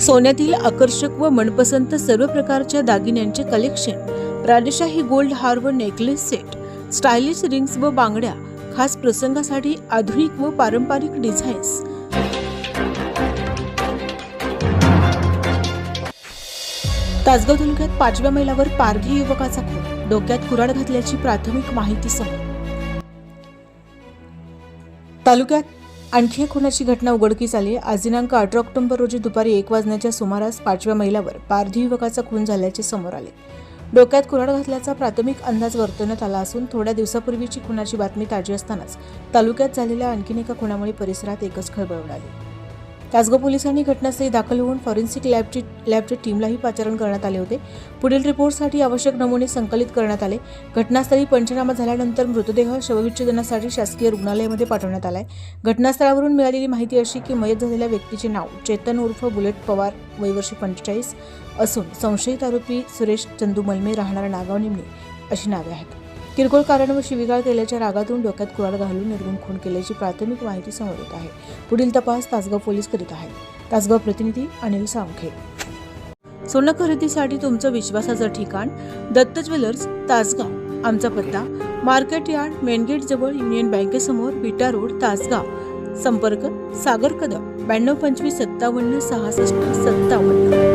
सोन्यातील आकर्षक व मनपसंत सर्व प्रकारच्या दागिन्यांचे कलेक्शन राजशाही गोल्ड हार व नेकलेस सेट स्टायलिश रिंग्स व बांगड्या खास प्रसंगासाठी आधुनिक व पारंपरिक डिझाईन्स तासगाव तालुक्यात पाचव्या मैलावर पारधी युवकाचा खून डोक्यात कुराड घातल्याची प्राथमिक माहिती समोर. तालुक्यात आणखी एक खुनाची घटना उघडकीस आली. आज दिनांक अठरा ऑक्टोबर रोजी दुपारी एक वाजण्याच्या सुमारास पाचव्या महिलावर पारधी युवकाचा खून झाल्याचे समोर आले. डोक्यात कुऱ्हाड घातल्याचा प्राथमिक अंदाज वर्तवण्यात आला असून थोड्या दिवसापूर्वीची खुनाची बातमी ताजी असतानाच तालुक्यात झालेल्या आणखीन एका खुनामुळे परिसरात एकच खळबळ उडाली. तासगाव पोलिसांनी घटनास्थळी दाखल होऊन फॉरेन्सिक लॅबची लॅबच्या टीमलाही पाचारण करण्यात आले होते. पुढील रिपोर्टसाठी आवश्यक नमुने संकलित करण्यात आले. घटनास्थळी पंचनामा झाल्यानंतर मृतदेह शवविच्छेदनासाठी शासकीय रुग्णालयामध्ये पाठवण्यात आलाय. घटनास्थळावरून मिळालेली माहिती अशी की मयत झालेल्या व्यक्तीचे नाव चेतन उर्फ बुलेट पवार वयवर्षी पंचेचाळीस असून संशयित आरोपी सुरेश चंदू मलमे राहणारा नागाव निमणे अशी नावे आहेत. किरकोळ कारण व शिवीगाळ केल्याच्या रागातून डोक्यात कुराड घालून निर्गुण खून केल्याची प्राथमिक माहिती समोर येत आहे. पुढील तपास तासगाव पोलीस करीत आहेत. तासगाव प्रतिनिधी अनिल सावखे. सोनं खरेदीसाठी तुमचं विश्वासाचं ठिकाण दत्त ज्वेलर्स तासगाव. आमचा पत्ता मार्केट यार्ड मेनगेट जवळ युनियन बँकेसमोर विटा रोड तासगाव. संपर्क सागर कदम ब्याण्णव पंचवीस सत्तावन्न सहासष्ट सत्तावन्न.